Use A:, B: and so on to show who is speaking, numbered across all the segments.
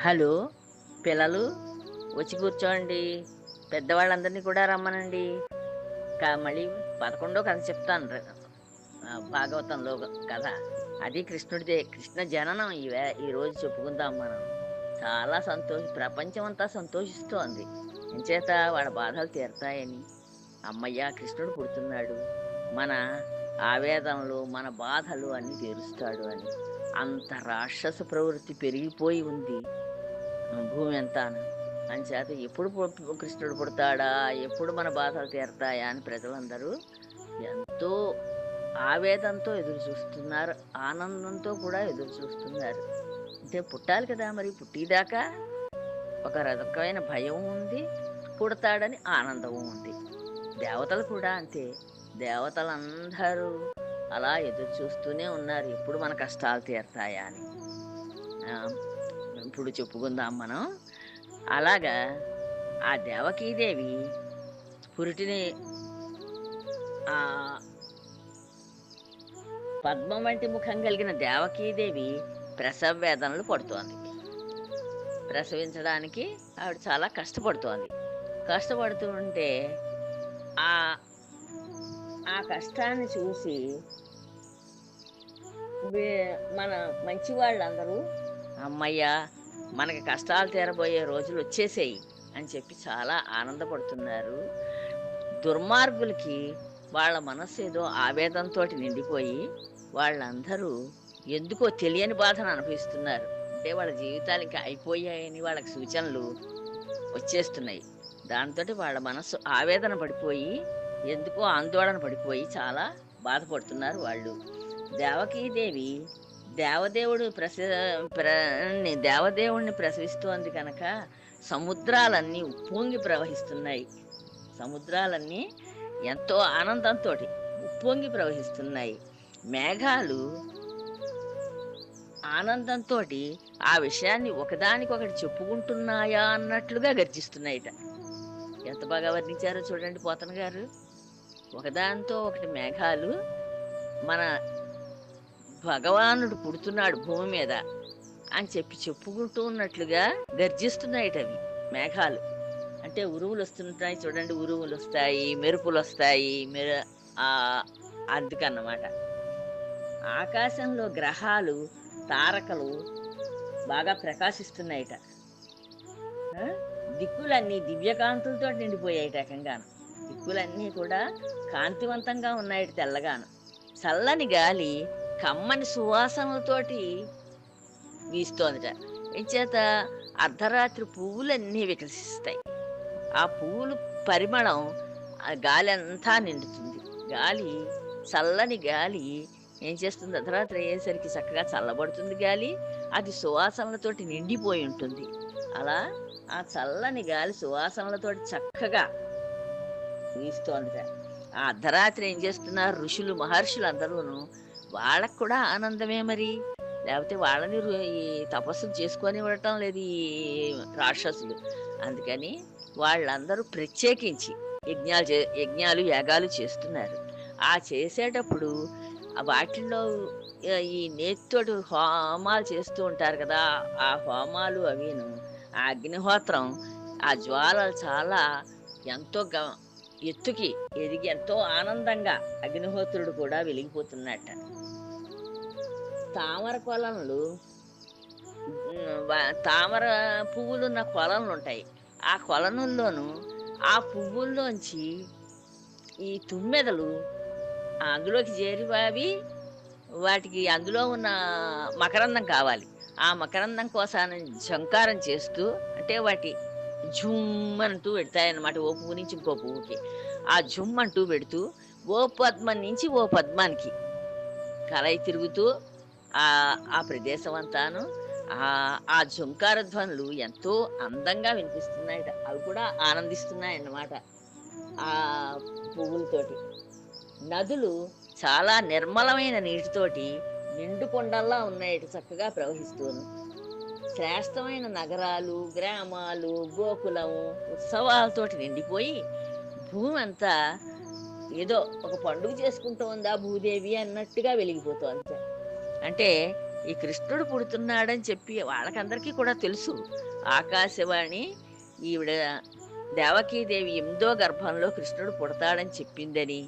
A: Hello పిల్లలు వచ్చి కూర్చోండి. పెద్దవాళ్ళందరినీ కూడా రమ్మనండి. కా మళ్ళీ పదకొండో కథ చెప్తాను. భాగవతంలో కథ. అది కృష్ణుడిదే. కృష్ణ జననం ఇవే ఈరోజు చెప్పుకుందాం మనం. చాలా సంతోష ప్రపంచం అంతా సంతోషిస్తోంది. ఎంచేత వాళ్ళ బాధలు తీరతాయని. అమ్మయ్య కృష్ణుడు పుడుతున్నాడు. మన ఆవేదనలు మన బాధలు అన్నీ తీరుస్తాడు అని. అంత రాక్షస ప్రవృత్తి పెరిగిపోయి ఉంది. భూమి ఎంత అని చేత ఎప్పుడు కృష్ణుడు పుడతాడా? ఎప్పుడు మన బాధలు తీరతాయా అని ప్రజలందరూ ఎంతో ఆవేదంతో ఎదురు చూస్తున్నారు. ఆనందంతో కూడా ఎదురు చూస్తున్నారు. అంటే పుట్టాలి కదా మరి పుట్టిదాకా ఒక రకమైన భయం ఉంది పుడతాడని ఆనందం ఉంది. దేవతలు కూడా అంతే. దేవతలందరూ అలా ఎదురు చూస్తూనే ఉన్నారు. ఎప్పుడు మన కష్టాలు తీరతాయా అని. ఇప్పుడు చెప్పుకుందాం మనం. అలాగా ఆ దేవకీదేవి పురిటిని ఆ పద్మం వంటి ముఖం కలిగిన దేవకీదేవి ప్రసవ వేదనలు పడుతోంది. ప్రసవించడానికి ఆవిడ చాలా కష్టపడుతోంది. కష్టపడుతూ ఉంటే ఆ ఆ కష్టాన్ని చూసి మన మంచి వాళ్ళందరూ అమ్మయ్యా మనకి కష్టాలు తీరబోయే రోజులు వచ్చేసేయి అని చెప్పి చాలా ఆనందపడుతున్నారు. దుర్మార్గులకి వాళ్ళ మనస్సు ఏదో ఆవేదంతో నిండిపోయి వాళ్ళందరూ ఎందుకో తెలియని బాధను అనుభవిస్తున్నారు. అంటే వాళ్ళ జీవితాలు ఇంకా అయిపోయాయని వాళ్ళకి సూచనలు వచ్చేస్తున్నాయి. దాంతో వాళ్ళ మనస్సు ఆవేదన పడిపోయి ఎందుకో ఆందోళన పడిపోయి చాలా బాధపడుతున్నారు వాళ్ళు. దేవకీదేవి దేవదేవుడు ప్రస ప్ర దేవదేవుడిని ప్రసవిస్తోంది కనుక సముద్రాలన్నీ ఉప్పొంగి ప్రవహిస్తున్నాయి. సముద్రాలన్నీ ఎంతో ఆనందంతో ఉప్పొంగి ప్రవహిస్తున్నాయి. మేఘాలు ఆనందంతో ఆ విషయాన్ని ఒకదానికొకటి చెప్పుకుంటున్నాయా అన్నట్లుగా గర్జిస్తున్నాయిట. ఎంత బాగా వర్ణించారో చూడండి పోతన గారు. ఒకదానితో ఒకటి మేఘాలు మన భగవానుడు పుడుతున్నాడు భూమి మీద అని చెప్పి చెప్పుకుంటూ ఉన్నట్లుగా గర్జిస్తున్నాయట అవి మేఘాలు. అంటే ఉరువులు వస్తుంటాయి చూడండి ఉరువులు వస్తాయి మెరుపులు వస్తాయి మెరు ఆ అందుకన్నమాట. ఆకాశంలో గ్రహాలు తారకలు బాగా ప్రకాశిస్తున్నాయిట. దిక్కులన్నీ దివ్యకాంతులతో నిండిపోయాయి రకంగాను దిక్కులన్నీ కూడా కాంతివంతంగా ఉన్నాయి తెల్లగాను. చల్లని గాలి కమ్మని సువాసనలతోటి వీస్తోందిట. ఎంచేత అర్ధరాత్రి పువ్వులన్నీ వికసిస్తాయి. ఆ పువ్వులు పరిమళం ఆ గాలి అంతా నిండుతుంది. గాలి చల్లని గాలి. ఏం చేస్తుంది? అర్ధరాత్రి అయ్యేసరికి చక్కగా చల్లబడుతుంది గాలి. అది సువాసనలతోటి నిండిపోయి ఉంటుంది. అలా ఆ చల్లని గాలి సువాసనలతోటి చక్కగా వీస్తోంది ఆ అర్ధరాత్రి ఏం చేస్తున్నారు? ఋషులు మహర్షులు అందరూను వాళ్ళకు కూడా ఆనందమే మరి. లేకపోతే వాళ్ళని ఈ తపస్సులు చేసుకొని ఉండటం లేదు ఈ రాక్షసులు. అందుకని వాళ్ళందరూ ప్రత్యేకించి యజ్ఞాలు చే యజ్ఞాలు యాగాలు చేస్తున్నారు. ఆ చేసేటప్పుడు వాటిల్లో ఈ- ఈ నేతితోటి హోమాలు చేస్తూ ఉంటారు కదా ఆ హోమాలు అవిను ఆ అగ్నిహోత్రం ఆ జ్వాలలు చాలా ఎంతో గ ఎత్తుకి ఎదిగి ఎంతో ఆనందంగా అగ్నిహోత్రుడు కూడా వెలిగిపోతున్నట్ట. తామర కొలంలు తామర పువ్వులున్న కొలనులు ఉంటాయి ఆ కొలనుల్లోనూ ఆ పువ్వుల్లోంచి ఈ తుమ్మెదలు అందులోకి చేరివావి వాటికి అందులో ఉన్న మకరందం కావాలి. ఆ మకరందం కోసాన్ని జంకారం చేస్తూ అంటే వాటి జుమ్ అంటూ పెడతాయన్నమాట ఓ పువ్వు నుంచి ఇంకో పువ్వుకి. ఆ జుమ్ అంటూ పెడుతూ ఓ పద్మం నుంచి ఓ పద్మానికి. కలయి తిరుగుతూ ఆ ఆ ప్రదేశం అంతాను ఆ ఆ జుంకార ధ్వనులు ఎంతో అందంగా వినిపిస్తున్నాయట. అవి కూడా ఆనందిస్తున్నాయి అన్నమాట ఆ పువ్వులతోటి. నదులు చాలా నిర్మలమైన నీటితోటి నిండు కొండల్లా ఉన్నాయి చక్కగా ప్రవహిస్తూను. శ్రేష్టమైన నగరాలు గ్రామాలు గోకులం ఉత్సవాలతోటి నిండిపోయి భూమి అంతా ఏదో ఒక పండుగ చేసుకుంటూ ఉందా భూదేవి అన్నట్టుగా వెలిగిపోతుంది. అంటే ఈ కృష్ణుడు పుడుతున్నాడని చెప్పి వాళ్ళకందరికీ కూడా తెలుసు. ఆకాశవాణి ఈవిడ దేవకీదేవి ఎనిమిదో గర్భంలో కృష్ణుడు పుడతాడని చెప్పిందని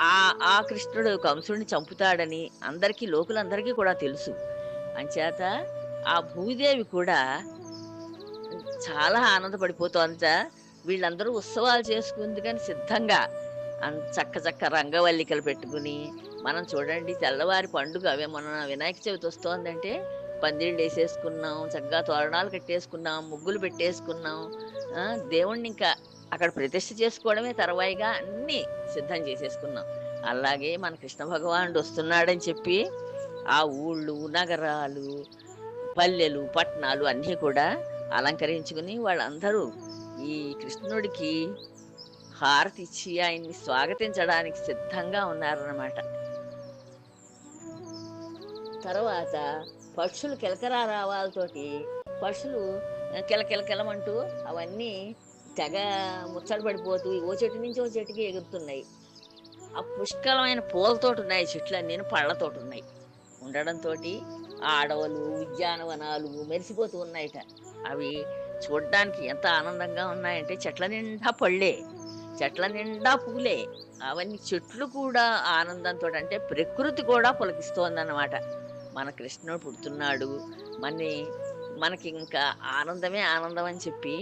A: ఆ ఆ కృష్ణుడు కంసుడిని చంపుతాడని అందరికీ లోకులందరికీ కూడా తెలుసు. అంచేత ఆ భూదేవి కూడా చాలా ఆనందపడిపోతోందట. వీళ్ళందరూ ఉత్సవాలు చేసుకుంది కానీ సిద్ధంగా చక్క చక్క రంగవల్లికలు పెట్టుకుని మనం చూడండి తెల్లవారి పండుగ అవే మన వినాయక చవితి వస్తోందంటే పందిళ్ళు వేసేసుకున్నాం చక్కగా తోరణాలు కట్టేసుకున్నాం ముగ్గులు పెట్టేసుకున్నాం దేవుణ్ణి ఇంకా అక్కడ ప్రతిష్ఠ చేసుకోవడమే తర్వాయిగా అన్నీ సిద్ధం చేసేసుకున్నాం. అలాగే మన కృష్ణ భగవానుడు వస్తున్నాడని చెప్పి ఆ ఊళ్ళు నగరాలు పల్లెలు పట్టణాలు అన్నీ కూడా అలంకరించుకుని వాళ్ళందరూ ఈ కృష్ణుడికి హారతి ఇచ్చి ఆయన్ని స్వాగతించడానికి సిద్ధంగా ఉన్నారన్నమాట. తర్వాత పక్షులు కిలకరా రావాలతోటి పక్షులు కిలకిలకిలమంటూ అవన్నీ తెగ ముచ్చట పడిపోతూ ఓ చెట్టు నుంచి ఓ చెట్టుకి ఎగురుతున్నాయి. ఆ పుష్కలమైన పూలతోటి ఉన్నాయి చెట్లు అన్నీ పళ్ళతోటి ఉన్నాయి. ఉండడంతో ఆ అడవులు ఉద్యానవనాలు మెరిసిపోతూ ఉన్నాయట. అవి చూడడానికి ఎంత ఆనందంగా ఉన్నాయంటే చెట్ల నిండా పళ్ళే చెట్ల నిండా పూలే. అవన్నీ చెట్లు కూడా ఆనందంతో అంటే ప్రకృతి కూడా పులకిస్తోందన్నమాట. మన కృష్ణుడు పుడుతున్నాడు మన్ని మనకి ఇంకా ఆనందమే ఆనందం అని చెప్పి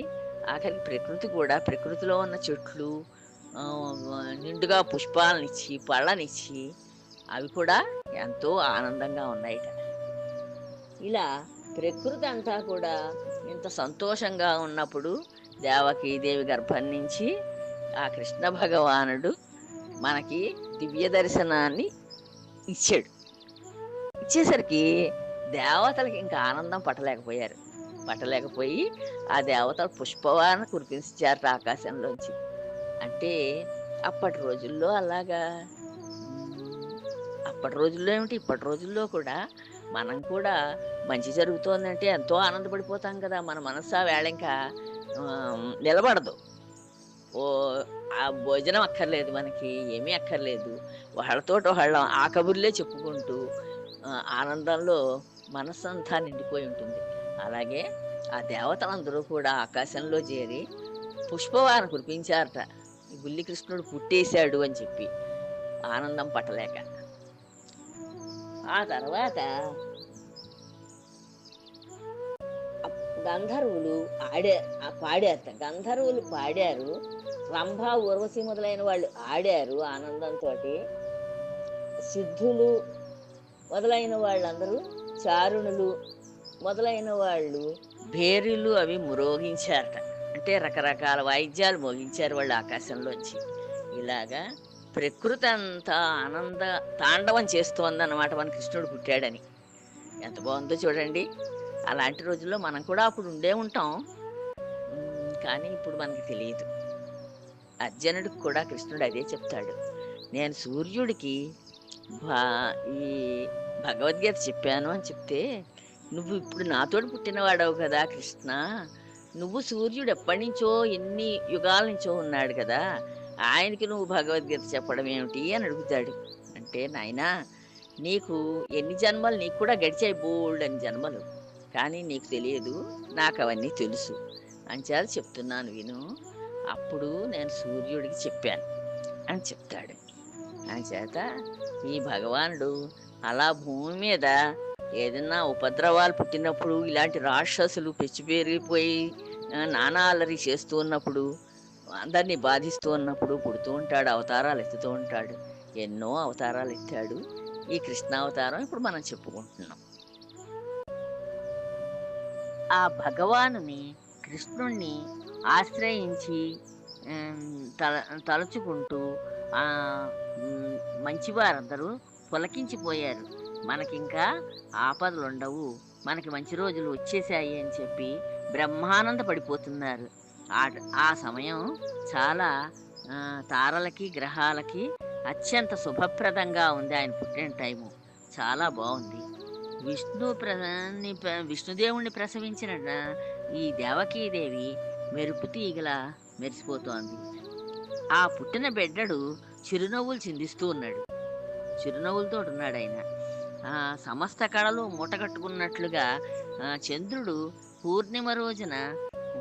A: ఆఖరికి ప్రకృతి కూడా ప్రకృతిలో ఉన్న చెట్లు నిండుగా పుష్పాలనిచ్చి పళ్ళనిచ్చి అవి కూడా ఎంతో ఆనందంగా ఉన్నాయిట. ఇలా ప్రకృతి అంతా కూడా ఇంత సంతోషంగా ఉన్నప్పుడు దేవకీదేవి గర్భం నుంచి ఆ కృష్ణ భగవానుడు మనకి దివ్య దర్శనాన్ని ఇచ్చాడు. ఇచ్చేసరికి దేవతలకి ఇంకా ఆనందం పట్టలేకపోయారు. పట్టలేకపోయి ఆ దేవతలు పుష్పవాన కురిపించారు ఆకాశంలోంచి. అంటే అప్పటి రోజుల్లో అలాగా అప్పటి రోజుల్లో ఏమిటి? ఇప్పటి రోజుల్లో కూడా మనం కూడా మంచి జరుగుతోందంటే ఎంతో ఆనందపడిపోతాం కదా. మన మనస్సు ఆ వేళ ఇంకా నిలబడదు. ఓ ఆ భోజనం అక్కర్లేదు మనకి ఏమీ అక్కర్లేదు. వాళ్ళతో వాళ్ళ ఆ కబుర్లే చెప్పుకుంటూ ఆనందంలో మనస్సు అంతా నిండిపోయి ఉంటుంది. అలాగే ఆ దేవతలందరూ కూడా ఆకాశంలో చేరి పుష్పవారం కురిపించారట. బుల్లి కృష్ణుడు పుట్టేశాడు అని చెప్పి ఆనందం పట్టలేక. ఆ తర్వాత గంధర్వులు ఆడే పాడారు. గంధర్వులు పాడారు. రంభ ఉర్వశి మొదలైన వాళ్ళు ఆడారు ఆనందంతో సిద్ధులు మొదలైన వాళ్ళందరూ చారుణులు మొదలైన వాళ్ళు భేరీలు అవి మ్రోగించారట. అంటే రకరకాల వాయిద్యాలు మోగించారు వాళ్ళు ఆకాశంలోంచి. ఇలాగా ప్రకృతి అంతా ఆనంద తాండవం చేస్తోందన్నమాట మన కృష్ణుడు పుట్టాడని. ఎంత బాగుందో చూడండి. అలాంటి రోజుల్లో మనం కూడా అప్పుడు ఉండే ఉంటాం. కానీ ఇప్పుడు మనకి తెలియదు. అర్జునుడికి కూడా కృష్ణుడు అదే చెప్తాడు. నేను సూర్యుడికి ఈ భగవద్గీత చెప్పాను అని చెప్తే నువ్వు ఇప్పుడు నాతోటి పుట్టినవాడవు కదా కృష్ణ. నువ్వు సూర్యుడు ఎప్పటి నుంచో ఎన్ని యుగాల నుంచో ఉన్నాడు కదా. ఆయనకి నువ్వు భగవద్గీత చెప్పడం ఏమిటి అని అడుగుతాడు. అంటే నాయనా నీకు ఎన్ని జన్మలు? నీకు కూడా గడిచాయి బోల్డ్ అని జన్మలు. కానీ నీకు తెలియదు నాకు అవన్నీ తెలుసు. అంచేత చెప్తున్నాను విను. అప్పుడు నేను సూర్యుడికి చెప్పాను అని చెప్తాడు. చేత ఈ భగవానుడు అలా భూమి మీద ఏదన్నా ఉపద్రవాలు పుట్టినప్పుడు ఇలాంటి రాక్షసులు పెచ్చి పెరిగిపోయి నానా అల్లరి చేస్తూ ఉన్నప్పుడు అందరినీ బాధిస్తూ ఉన్నప్పుడు పుడుతూ ఉంటాడు అవతారాలు ఎత్తుతూ ఉంటాడు. ఎన్నో అవతారాలు ఎత్తాడు ఈ కృష్ణావతారం ఇప్పుడు మనం చెప్పుకుంటున్నాం. ఆ భగవానుని కృష్ణుణ్ణి ఆశ్రయించి తల తలుచుకుంటూ మంచివారందరూ పులకించిపోయారు. మనకింకా ఆపదలు ఉండవు మనకి మంచి రోజులు వచ్చేసాయి అని చెప్పి బ్రహ్మానంద పడిపోతున్నారు ఆ సమయం చాలా తారలకి గ్రహాలకి అత్యంత శుభప్రదంగా ఉంది ఆయన పుట్టిన టైము. చాలా బాగుంది. విష్ణు ప్రని విష్ణుదేవుణ్ణి ప్రసవించిన ఈ దేవకీదేవి మెరుపు తీగలా మెరిసిపోతోంది. ఆ పుట్టిన బిడ్డడు చిరునవ్వులు చిందిస్తూ ఉన్నాడు. చిరునవ్వులతో ఉన్నాడు ఆయన. సమస్త కళలు మూటగట్టుకున్నట్లుగా చంద్రుడు పూర్ణిమ రోజున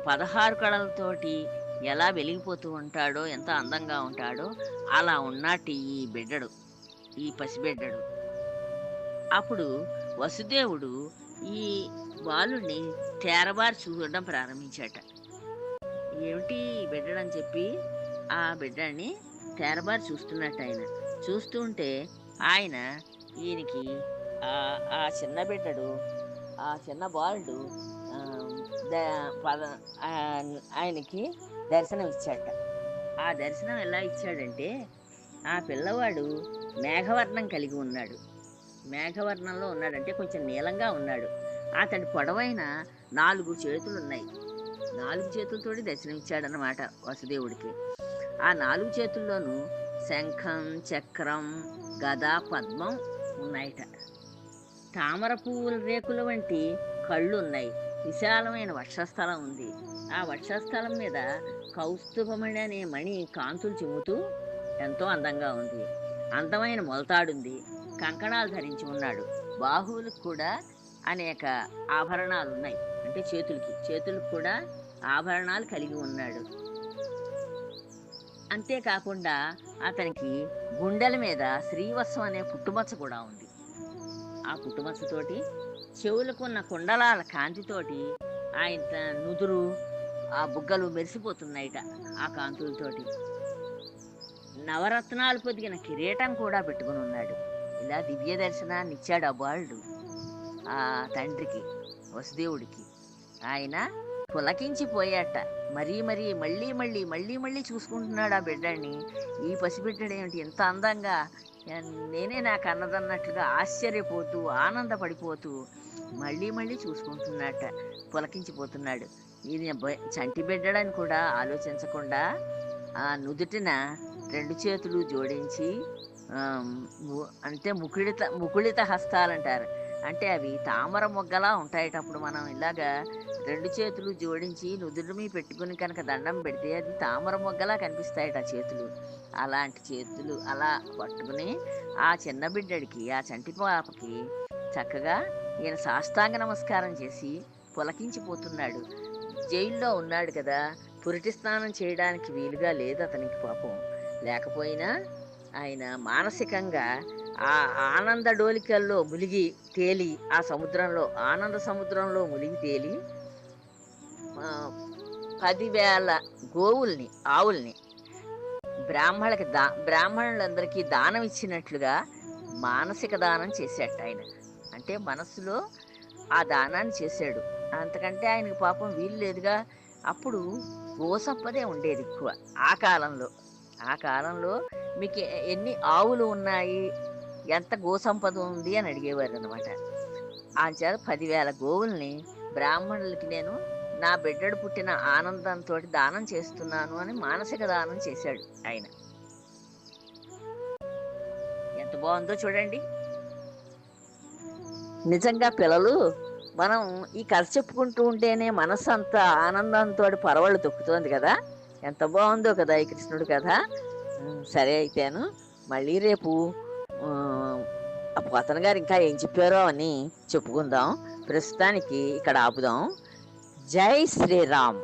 A: పదహారు కళలతోటి ఎలా వెలిగిపోతూ ఉంటాడో ఎంత అందంగా ఉంటాడో అలా ఉన్నట్టు ఈ బిడ్డడు ఈ పసిబిడ్డడు. అప్పుడు వసుదేవుడు ఈ బాలుని తేరబారి చూడడం ప్రారంభించాట. ఏమిటి బిడ్డడని చెప్పి ఆ బిడ్డని తేరబారి చూస్తున్నట్టు ఆయన. చూస్తుంటే ఆయన ఈయనకి ఆ చిన్న బిడ్డడు ఆ చిన్న బాలుడు ఆయనకి దర్శనం ఇచ్చాట ఆ దర్శనం ఎలా ఇచ్చాడంటే ఆ పిల్లవాడు మేఘవర్ణం కలిగి ఉన్నాడు. మేఘవర్ణంలో ఉన్నాడంటే కొంచెం నీలంగా ఉన్నాడు. అతడి పొడవైన నాలుగు చేతులు ఉన్నాయి నాలుగు చేతులతోటి దర్శనమిచ్చాడనమాట వసుదేవుడికి. ఆ నాలుగు చేతుల్లోనూ శంఖం చక్రం గద పద్మం ఉన్నాయట. తామర పువ్వుల రేకుల వంటి కళ్ళు ఉన్నాయి విశాలమైన వక్షస్థలం ఉంది. ఆ వక్షస్థలం మీద కౌస్తుభమణి అనే మణి కాంతులు చిమ్ముతూ ఎంతో అందంగా ఉంది. అందమైన మొలతాడుంది. కంకణాలు ధరించి ఉన్నాడు. బాహువులకు కూడా అనేక ఆభరణాలు ఉన్నాయి అంటే చేతులకి. చేతులకు కూడా ఆభరణాలు కలిగి ఉన్నాడు. అంతేకాకుండా అతనికి గుండెల మీద శ్రీవత్సం అనే పుట్టుమచ్చ కూడా ఉంది. ఆ పుట్టుమచ్చతోటి చెవులకు ఉన్న కుండలాల కాంతితోటి ఆయన నుదురు ఆ బుగ్గలు మెరిసిపోతున్నాయిట ఆ కాంతులతోటి. నవరత్నాలు పొదిగిన కిరీటం కూడా పెట్టుకుని ఉన్నాడు. ఇలా దివ్య దర్శనాన్ని ఇచ్చాడు ఆ బాలుడు ఆ తండ్రికి వసుదేవుడికి. ఆయన పులకించిపోయాట. మరీ మరీ మళ్ళీ మళ్ళీ మళ్ళీ మళ్ళీ చూసుకుంటున్నాడు ఆ బిడ్డని ఈ పసిబిడ్డడు ఏమిటి ఎంత అందంగా? నేనే నాకు అన్నదన్నట్లుగా ఆశ్చర్యపోతూ ఆనందపడిపోతూ మళ్ళీ మళ్ళీ చూసుకుంటున్నట్ట. పులకించిపోతున్నాడు. ఇది చంటి బిడ్డడని కూడా ఆలోచించకుండా ఆ నుదుటిన రెండు చేతులు జోడించి అంటే ముకుళిత ముకుళిత హస్తాలు అంటారు అంటే అవి తామర మొగ్గలా ఉంటాయటప్పుడు మనం ఇలాగా రెండు చేతులు జోడించి నుదురు మీద పెట్టుకుని కనుక దండం పెడితే అది తామర మొగ్గలా కనిపిస్తాయట ఆ చేతులు. అలాంటి చేతులు అలా పట్టుకుని ఆ చిన్న బిడ్డడికి ఆ చంటి పాపకి చక్కగా ఈయన సాష్టాంగ నమస్కారం చేసి పులకించిపోతున్నాడు. జైల్లో ఉన్నాడు కదా పురిటి స్నానం చేయడానికి వీలుగా లేదు అతనికి పాపం. లేకపోయినా ఆయన మానసికంగా ఆ ఆనంద డోలికల్లో మునిగి తేలి ఆ సముద్రంలో ఆనంద సముద్రంలో మునిగి తేలి పదివేల గోవుల్ని ఆవుల్ని బ్రాహ్మణులకి దా బ్రాహ్మణులందరికీ దానం ఇచ్చినట్లుగా మానసిక దానం చేసేట ఆయన. అంటే మనస్సులో ఆ దానాన్ని చేశాడు. అంతకంటే ఆయనకి పాపం వీలు లేదుగా. అప్పుడు గోసంపదే ఉండేది ఎక్కువ ఆ కాలంలో. ఆ కాలంలో మీకు ఎన్ని ఆవులు ఉన్నాయి? ఎంత గోసంపద ఉంది అని అడిగేవారు అనమాట చేత పదివేల గోవుల్ని బ్రాహ్మణులకి నేను నా బిడ్డడు పుట్టిన ఆనందంతో దానం చేస్తున్నాను అని మానసిక దానం చేశాడు ఆయన. ఎంత బాగుందో చూడండి. నిజంగా పిల్లలు మనం ఈ కథ చెప్పుకుంటూ ఉంటేనే మనసు అంతా ఆనందంతో పరవళ్ళు తొక్కుతోంది కదా? ఎంత బాగుందో కదా ఈ కృష్ణుడు కథ. సరే అయితేను మళ్ళీ రేపు ఆ పోతన గారు ఇంకా ఏం చెప్పారో అని చెప్పుకుందాం. ప్రస్తుతానికి ఇక్కడ ఆపుదాం. జై శ్రీరామ్.